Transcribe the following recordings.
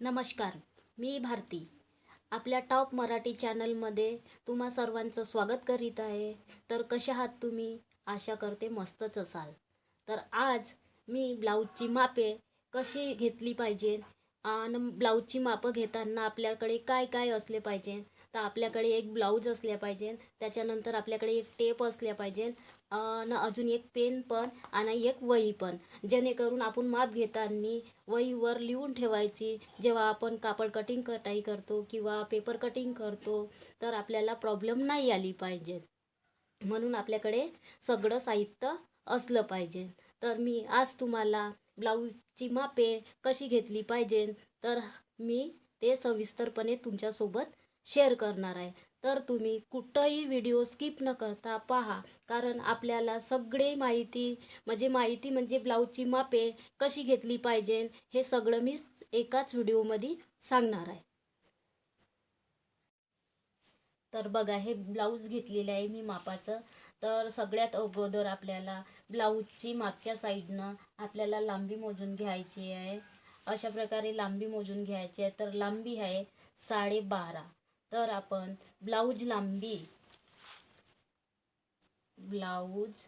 नमस्कार मी भारती. आपल्या टॉप मराठी चॅनलमध्ये तुम्हा सर्वांचं स्वागत करीत आहे. तर कसे आहात तुम्ही? आशा करते मस्तच असाल. तर आज मी ब्लाऊजची मापे कशी घेतली पाहिजे आणि ब्लाऊजची मापं घेताना आपल्याकडे काय काय असले पाहिजे तर आपल्याकडे एक ब्लाऊज असल्या पाहिजे त्याच्यानंतर आपल्याकडे एक टेप असल्या पाहिजे आणि अजून एक पेन पण आणि एक वही पण. जेणेकरून आपण माप घेताना वहीवर लिहून ठेवायची. जेव्हा आपण कापड कटिंग कटाई करतो किंवा पेपर कटिंग करतो तर आपल्याला प्रॉब्लेम नाही आली पाहिजे म्हणून आपल्याकडे सगळं साहित्य असलं पाहिजे तर मी आज तुम्हाला ब्लाऊजची मापे कशी घेतली पाहिजे तर मी ते सविस्तरपणे तुमच्यासोबत शेअर करणार आहे. तर तुम्ही कुठंही व्हिडिओ स्किप न करता पहा. कारण आपल्याला सगळे माहिती म्हणजे माहिती म्हणजे ब्लाऊजची मापे कशी घेतली पाहिजे हे सगळं मी एकाच व्हिडिओमध्ये सांगणार आहे. तर बघा हे ब्लाऊज घेतलेलं आहे मी मापाचं. तर सगळ्यात अगोदर आपल्याला ब्लाऊजची मागच्या साईडनं आपल्याला लांबी मोजून घ्यायची आहे. अशा प्रकारे लांबी मोजून घ्यायची आहे. तर लांबी आहे साडेबारा. तर आपण ब्लाऊज लांबी ब्लाऊज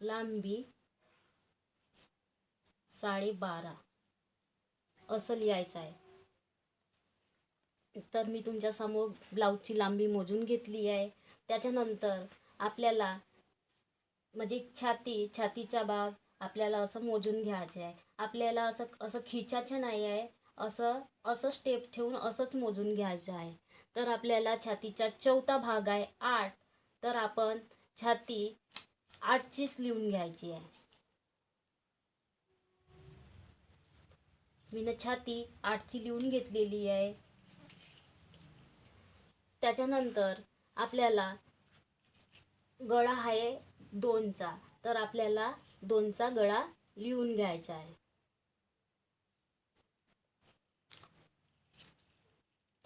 लांबी साडेबारा. असं लिहायचं आहे. तर मी तुमच्यासमोर ब्लाऊजची लांबी मोजून घेतली आहे. त्याच्यानंतर आपल्याला म्हणजे छाती छातीचा भाग आपल्याला असं मोजून घ्यायचं आहे. आपल्याला असं असं खिचायचं नाही आहे. असं असं स्टेप ठेवून असंच मोजून घ्यायचं आहे. तर आपल्याला छातीचा चौथा भाग आहे आठ. तर आपण छाती आठचीच लिहून घ्यायची आहे. मीनं छाती आठची लिहून घेतलेली आहे. त्याच्यानंतर आपल्याला गळा आहे दोनचा. तर आपल्याला दोनचा गळा लिहून घ्यायचा आहे.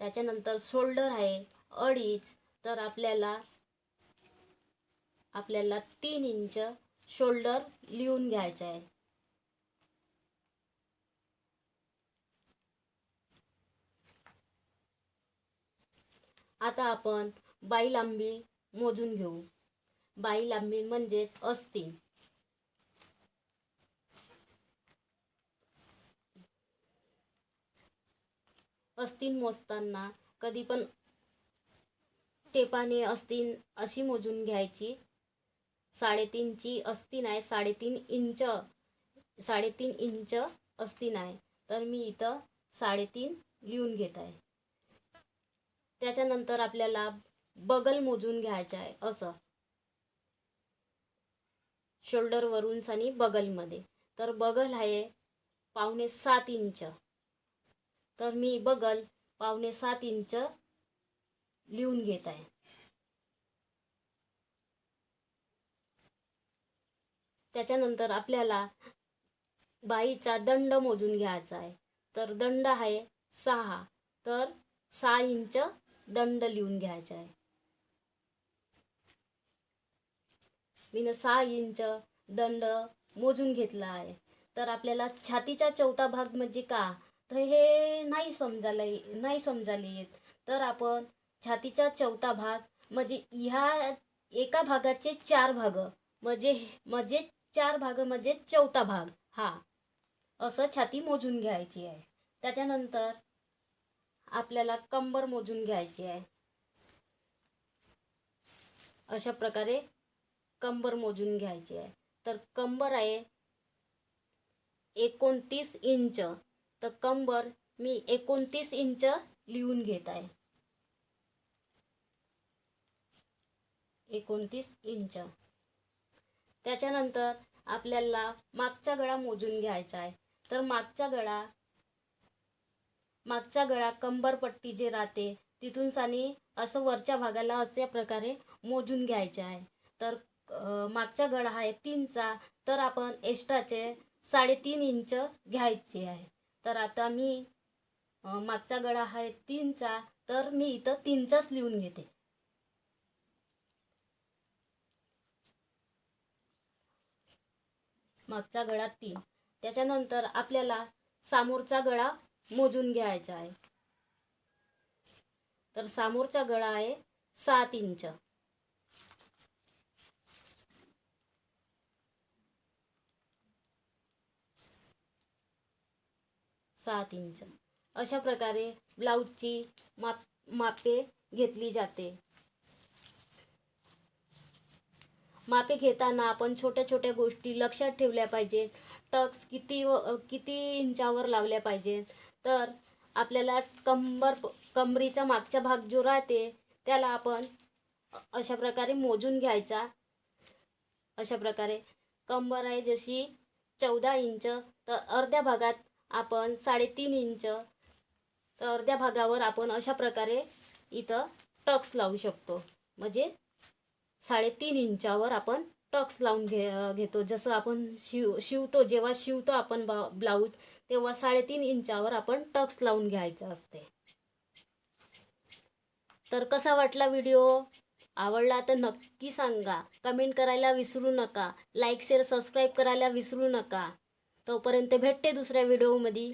त्याच्यानंतर शोल्डर आहे अडीच तर आपल्याला आपल्याला तीन इंच शोल्डर लिहून घ्यायचं आहे. आता आपण बाई लांबी मोजून घेऊ. बाई लांबी म्हणजेच अस्तीन अस्तीन मोजताना कधी पण टेपाने अस्तीन अशी मोजून घ्यायची. साडेतीनची अस्तीन आहे साडेतीन इंच साडेतीन इंच अस्तीन आहे. तर मी इथं साडेतीन लिहून घेत आहे. त्याच्यानंतर आपल्याला बगल मोजून घ्यायचं आहे असं. शोल्डरवरून सनी बगलमध्ये. तर बगल आहे पावणे सात इंच. तर मी बगल पावणे सात इंच लिहून घेत आहे. त्याच्यानंतर आपल्याला बाईचा दंड मोजून घ्यायचा आहे. तर दंड आहे सहा. तर सहा इंच दंड लिहून घ्यायचा आहे. मीनं सहा इंच दंड मोजून घेतला आहे. तर आपल्याला छातीचा चौथा भाग म्हणजे का? तर हे नाही समजायला नाही समजायला येत. तर आपण छातीचा चौथा भाग म्हणजे ह्या एका भागाचे चार भाग म्हणजे म्हणजे चार भाग म्हणजे चौथा भाग हा. असं छाती मोजून घ्यायची आहे. त्याच्यानंतर आपल्याला कंबर मोजून घ्यायची आहे. अशा प्रकारे कंबर मोजून घ्यायची आहे. तर कंबर आहे एकोणतीस इंच. तर कंबर मी एकोणतीस इंच लिहून घेत आहे. एकोणतीस इंच. त्याच्यानंतर आपल्याला मागचा गळा मोजून घ्यायचा आहे. तर मागचा गळा मागचा गळा कंबरपट्टी जे राहते तिथून सानी असं वरच्या भागाला अशा प्रकारे मोजून घ्यायचे आहे. तर मागचा गळा आहे तीनचा. तर आपण एक्स्ट्राचे साडेतीन इंच घ्यायचे आहे. तर आता मी मागचा गळा आहे तीनचा तर मी इथं तीनचाच लिहून घेते. मागचा गळा तीन. त्याच्यानंतर आपल्याला सामोरचा गळा मोजून घ्यायचा आहे. तर सामोरचा गळा आहे सात इंच. सात इंच. अशा प्रकारे ब्लाऊजची माप मापे घेतली जाते. मापे घेताना आपण छोट्या छोट्या गोष्टी लक्षात ठेवल्या पाहिजे टक्स किती व किती इंचावर लावल्या पाहिजेत. तर आपल्याला कंबर कमरीचा मागचा भाग जो राहते त्याला आपण अशा प्रकारे मोजून घ्यायचा. अशा प्रकारे कंबर आहे जशी चौदा इंच तर अर्ध्या भागात आपण साडेतीन इंच तर अर्ध्या भागावर आपण अशा प्रकारे इथं टक्स लावू शकतो. म्हणजे साडेतीन इंचावर आपण टक्स लावून घे घेतो. जसं आपण शिव शिवतो जेव्हा शिवतो आपण बा ब्लाऊज तेव्हा साडेतीन इंचावर आपण टक्स लावून घ्यायचं असते. तर कसा वाटला व्हिडिओ? आवडला तर नक्की सांगा. कमेंट करायला विसरू नका. लाईक शेअर सबस्क्राईब करायला विसरू नका. तोपर्यंत भेटते दुसऱ्या व्हिडिओमध्ये